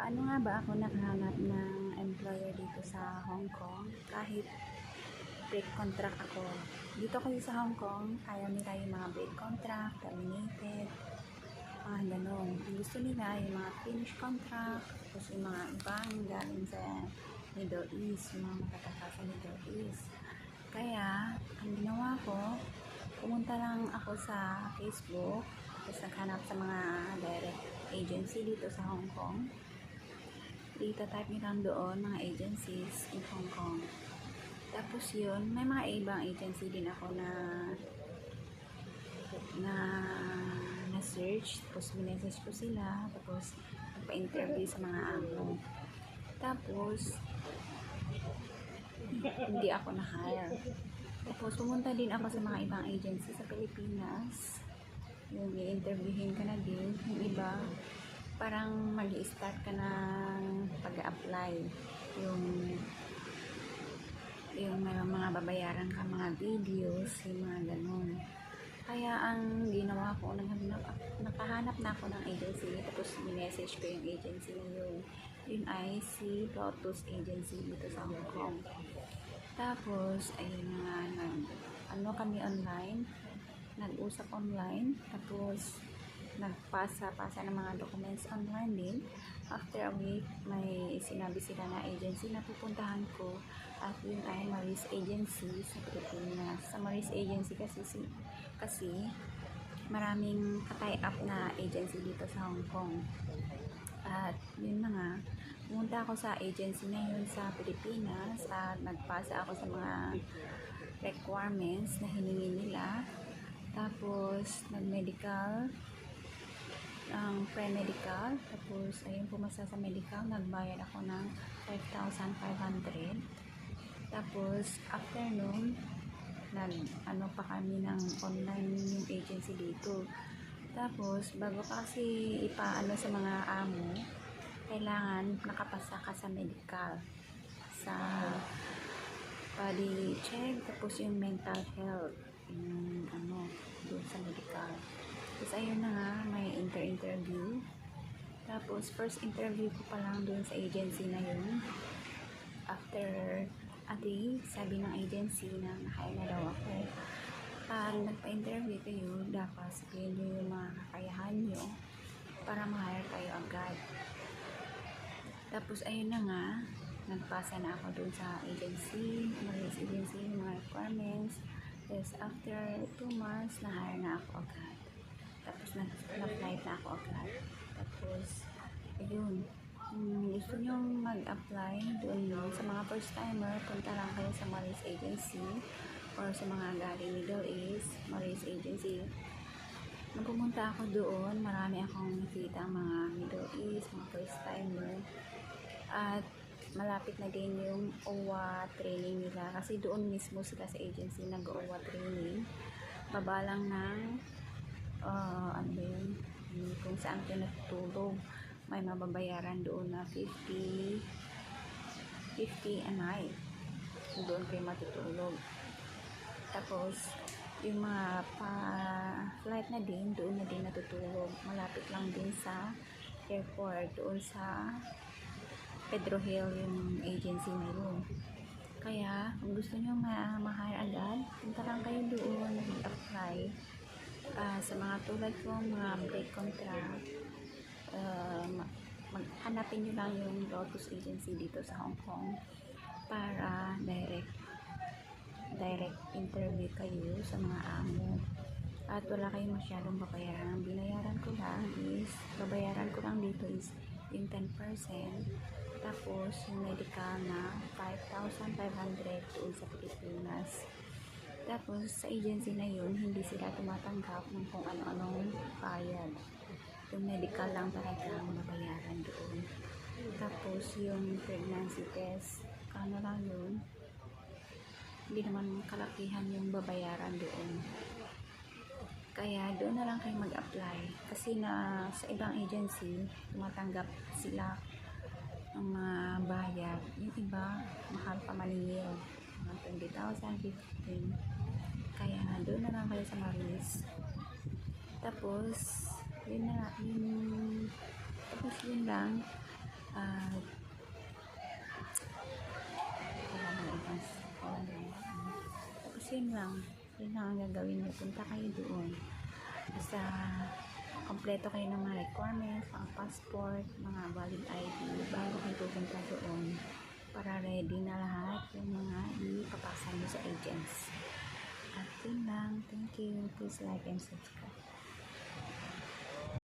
Paano nga ba ako nakahanap ng employer dito sa Hong Kong kahit break contract ako? Dito kasi sa Hong Kong, ayaw nila yung mga break contract, terminated, mga ganun. Ang gusto nila yung mga finish contract, tapos yung mga ibang galing sa Middle East, yung mga matatasa sa Middle East. Kaya, ang ginawa ko, pumunta lang ako sa Facebook, tapos naghanap sa mga direct agency dito sa Hong Kong. Dito type nyo lang doon, mga agencies in Hong Kong. Tapos yun, may mga ibang agency din ako na na na search. Tapos minessage ko sila. Tapos nagpa-interview sa mga amo. Tapos hindi ako na-hire. Tapos pumunta din ako sa mga ibang agency sa Pilipinas. Yung i-interviewin ka na din yung iba parang mag start ka ng pag-apply yung yung may mga babayaran ka mga videos yung mga ganun. Kaya ang ginawa ko naghanap nakahanap na ako ng agency. Tapos minessage ko yung agency na yun yun ay si Lotus Agency dito sa Hong Kong. Tapos ayun nga nag, ano kami online? Nag-usap online. Tapos nagpasa-pasa ng mga documents online din. After a week may sinabi sila na agency na pupuntahan ko. At yun ay Maris Agency sa Pilipinas. Sa Maris Agency kasi si, kasi maraming tie up na agency dito sa Hong Kong. At yun na nga pumunta ako sa agency na yun sa Pilipinas at nagpasa ako sa mga requirements na hiningi nila. Tapos nag-medical ang pre-medical. Tapos, ayun, pumasa sa medical. Nagbayad ako ng 5,500. Tapos, after nun, nag, ano pa kami ng online yung agency dito. Tapos, bago pa kasi ipaano sa mga amo, kailangan nakapasa ka sa medical. Sa body check, tapos yung mental health. Yung ano, doon sa medical. Tapos ayun na nga, may inter-interview. Tapos first interview ko pa lang doon sa agency na yun. After a day, sabi ng agency na nakain na daw ako. Pag nagpa-interview kayo, dapat sabihin nyo yung mga kakayahan nyo para ma-hire kayo agad. Tapos ayun na nga, nagpasa na ako doon sa agency, mga agency, mga requirements. Tapos after 2 months, na-hire na ako agad. Tapos nag-flight na ako agad. Tapos, ayun. Kung gusto nyo mag-apply doon yun, sa mga first timer, punta lang kayo sa Maris Agency or sa mga galing Middle East, Maris Agency. Nung ako doon, marami akong nakita mga Middle East, mga first timer. At malapit na din yung OWA training nila kasi doon mismo sila sa agency nag-OWA training. Baba ng uh, ano ba yun, saan kayo natutulog may mababayaran doon na 50 50 a night. Doon kayo matutulog. Tapos yung mga pa flight na din doon na din natutulog. Malapit lang din sa airport doon sa Pedro Hill yung agency na yun. Kaya kung gusto nyo ma-hire agad punta lang kayo doon mag-apply uh, sa mga tulad ko, mga break contract, uh, maghanapin nyo lang yung Lotus Agency dito sa Hong Kong para direct direct interview kayo sa mga amo. At wala kayong masyadong babayaran. Binayaran ko lang is babayaran ko lang dito is yung 10% tapos yung medical na 5,500 doon sa Pilipinas tapos, sa agency na yun, hindi sila tumatanggap ng kung ano-anong bayad. Yung medical lang talaga ang mabayaran doon. Tapos, yung pregnancy test, ano lang yun, hindi naman kalakihan yung babayaran doon. Kaya, doon na lang kayo mag-apply. Kasi na sa ibang agency, tumatanggap sila ng mga bayad. Yung iba, mahal pa maningil. Mga 20,000, 15 kaya doon na lang kayo sa Maris. Tapos, yun na, yun, tapos yun lang. Ano. Tapos yun lang. Yun lang ang gagawin niyo. Punta kayo doon. Basta kompleto kayo ng mga requirements, mga passport, mga valid ID bago kayo pupunta doon para ready na lahat yung mga ipapasa niyo sa agents. Yun lang. Thank you. Please like and subscribe.